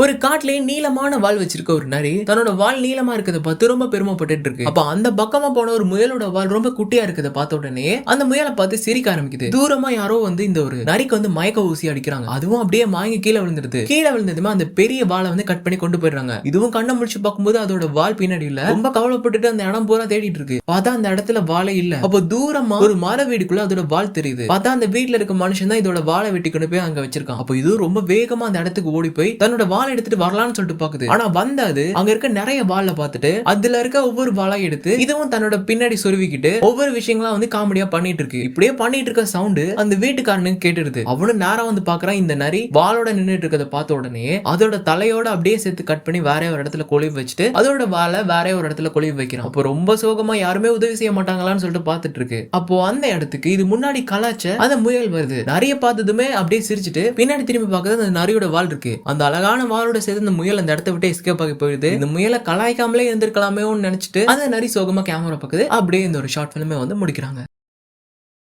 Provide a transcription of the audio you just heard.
ஒரு காட்டுலயே நீளமான வால் வச்சிருக்க ஒரு நரி தன்னோட வால் நீளமா இருக்கிறத பார்த்து ரொம்ப பெருமைப்பட்டுட்டு இருக்கு அப்ப அந்த பக்கமா போன ஒரு முயலோட வால் ரொம்ப குட்டியா இருக்கிறத பார்த்த உடனே அந்த முயலை பார்த்து சிரிக்க ஆரம்பிக்குது. தூரமா யாரோ வந்து இந்த ஒரு நரிக்கு வந்து மயக்க ஊசி அடிக்கிறாங்க. அதுவும் அப்படியே மயங்கி கீழே விழுந்துருது கீழே விழுந்ததுமே அந்த பெரிய வாளை வந்து கட் பண்ணி கொண்டு போயிடுறாங்க. இதுவும் கண்ணை முடிச்சு பார்க்கும்போது அதோட வால் பின்னாடி இல்ல. ரொம்ப கவலைப்பட்டுட்டு அந்த இடம் பூரா தேடிட்டு இருக்கு. பார்த்தா அந்த இடத்துல வாழை இல்ல. அப்போ தூரமா ஒரு மர வீடுக்குள்ள அதோட வால் தெரியுது. பார்த்தா அந்த வீட்ல இருக்க மனுஷன் தான் இதோட வாழை வெட்டி கொண்டு போய் அங்க வச்சிருக்கான். அப்போ இது ரொம்ப வேகமா அந்த இடத்துக்கு ஓடி போய் தன்னோட வாழை எடுத்துட்டு வரலாம்னு சொல்லிட்டு பாக்குது. ஆனா வந்த அது அங்க இருக்க நிறைய வாழை பார்த்துட்டு அதுல இருக்க ஒவ்வொரு வாழை எடுத்து இதுவும் தன்னோட பின்னாடி சொருவிக்கிட்டு ஒவ்வொரு விஷயங்களா வந்து காமெடியா பண்ணிட்டு இருக்கு. இப்படியே பண்ணிட்டு இருக்க சவுண்டு அந்த வீட்டுக்காரனுக்கு கேட்டுருது அவனும் நேரம் வந்து பாக்குறான் இந்த நரி வாலோட நின்னுட்டு இருக்கிறத பார்த்த உடனே அதோட தலையோட அப்படியே சேர்த்து கட் பண்ணி வேற ஒரு இடத்துல கொழிவு வச்சுட்டு அதோட வாழை வேற ஒரு இடத்துல கொழிவு வைக்கிறான். அப்போ ரொம்ப சோகமா யாருமே உதவி செய்ய மாட்டாங்களான்னு சொல்லிட்டு பார்த்துட்டு இருக்கு. அப்போ அந்த இடத்துக்கு இது முன்னாடி கலாச்ச அந்த முயல் வருது. நிறைய பார்த்ததுமே அப்படியே சிரிச்சிட்டு பின்னாடி திரும்பி பார்க்கறது அந்த நரியோட வால் இருக்கு. அந்த அழகான வாளோட சேர்த்து இந்த முயல் அந்த இடத்த விட்டு எஸ்கேப் ஆகி போயிடுது. இந்த முயலை கலாய்க்காமலே இருந்திருக்கலாமேன்னு நினைச்சிட்டு அதை நரி சோகமா கேமரா பார்க்குது அப்படியே இந்த ஒரு ஷார்ட் ஃபிலிமே வந்து முடிக்கிறாங்க.